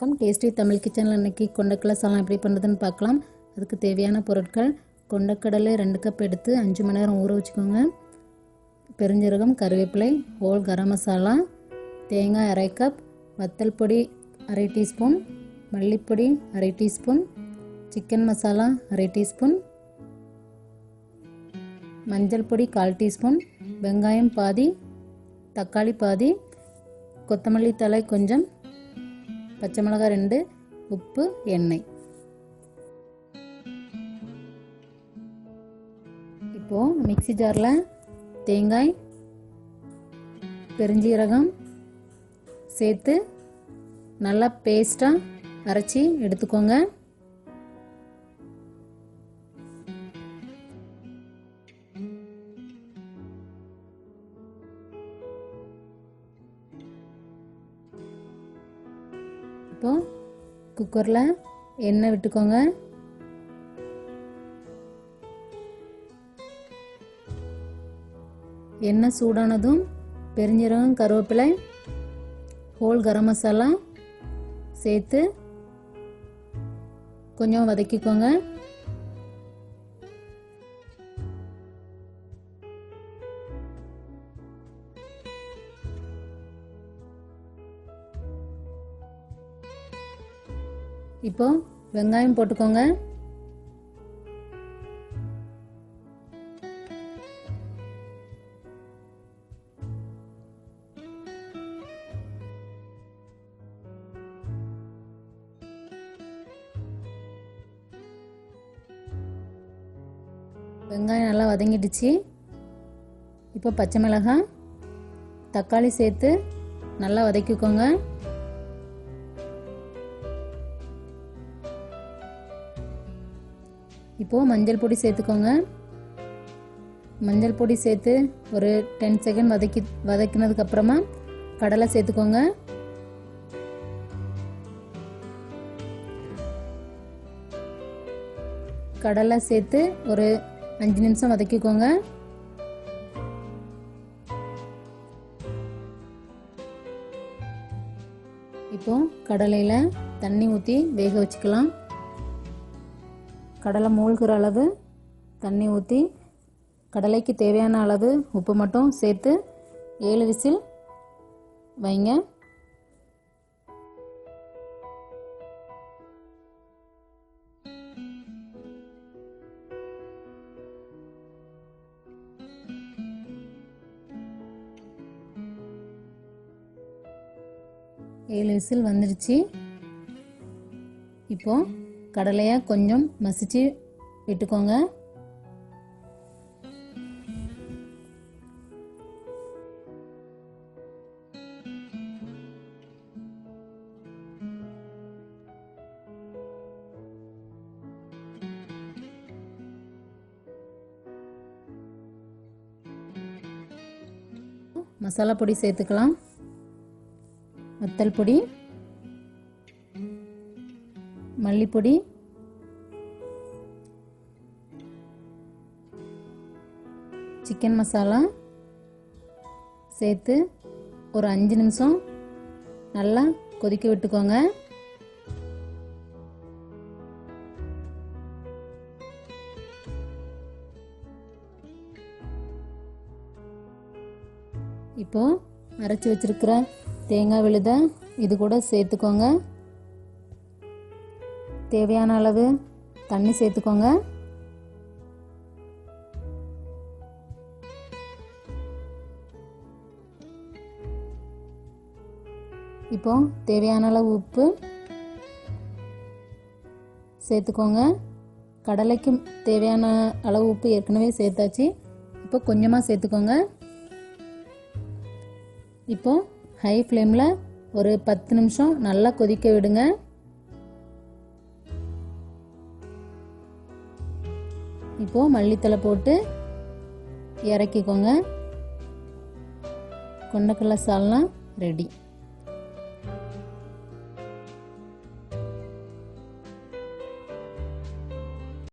வணக்கம். டேஸ்டி தமிழ் கிச்சனில் இன்றைக்கி கொண்டக்கடலை சாலம் எப்படி பண்ணுறதுன்னு பார்க்கலாம். அதுக்கு தேவையான பொருட்கள் கொண்டக்கடலை ரெண்டு கப் எடுத்து அஞ்சு மணி நேரம் ஊற வச்சுக்கோங்க. பெருஞ்சீரகம் கருவேப்பிலை ஹோல் கரம் மசாலா தேங்காய் அரை கப் வத்தல் பொடி அரை டீஸ்பூன் மல்லிப்பொடி அரை டீஸ்பூன் சிக்கன் மசாலா அரை டீஸ்பூன் மஞ்சள் பொடி கால் டீஸ்பூன் வெங்காயம் பாதி தக்காளி பாதி கொத்தமல்லி தழை கொஞ்சம் பச்சை மிளகாய் ரெண்டு உப்பு எண்ணெய். இப்போது மிக்ஸி ஜாரில் தேங்காய் பெருஞ்சீரகம் சேர்த்து நல்லா பேஸ்ட்டாக அரைச்சி எடுத்துக்கோங்க. இப்போ குக்கரில் எண்ணெய் விட்டுக்கோங்க. எண்ணெய் சூடானதும் பெருஞ்சீரகம் கருவேப்பிலை ஹோல் கரம் மசாலா சேர்த்து கொஞ்சம் வதக்கிக்கோங்க. இப்போ வெங்காயம் போட்டுக்கோங்க. வெங்காயம் நல்லா வதங்கிடுச்சு. இப்போ பச்சை மிளகாய் தக்காளி சேர்த்து நல்லா வதக்கிக்கோங்க. இப்போது மஞ்சள் பொடி சேர்த்துக்கோங்க. மஞ்சள் பொடி சேர்த்து ஒரு டென் செகண்ட் வதக்கி வதக்கினதுக்கப்புறமா கடலை சேர்த்துக்கோங்க. கடலை சேர்த்து ஒரு அஞ்சு நிமிஷம் வதக்கிக்கோங்க. இப்போ கடலையில் தண்ணி ஊற்றி வேக வச்சுக்கலாம். கடலை மூழ்கிற அளவு தண்ணி ஊற்றி கடலைக்கு தேவையான அளவு உப்பு மட்டும் சேர்த்து ஏழு விசில் வைங்க. ஏழு விசில் வந்துடுச்சு இப்போது கடலையை கொஞ்சம் மசிச்சு விட்டுக்கோங்க. மசாலா பொடி சேர்த்துக்கலாம். வத்தல் பொடி. மல்லிப்பொடி. சிக்கன் மசாலா. சேர்த்து ஒரு அஞ்சு நிமிஷம் நல்லா கொதிக்க விட்டுக்கோங்க. இப்போ அரைச்சி வச்சிருக்கிற தேங்காய் விழுத இது கூட சேர்த்துக்கோங்க. தேவையான அளவு தண்ணி சேர்த்துக்கோங்க. இப்போ தேவையான அளவு உப்பு சேர்த்துக்கோங்க. கடலைக்கு தேவையான அளவு உப்பு ஏற்கனவே சேர்த்தாச்சு. இப்போ கொஞ்சமாக சேர்த்துக்கோங்க. இப்போ ஹை ஃப்ளேமில் ஒரு பத்து நிமிஷம் நல்லா கொதிக்க விடுங்க. இப்போது மல்லித்தலை போட்டு இறக்கிக்கோங்க. கொண்டக்கடலை சால்னா ரெடி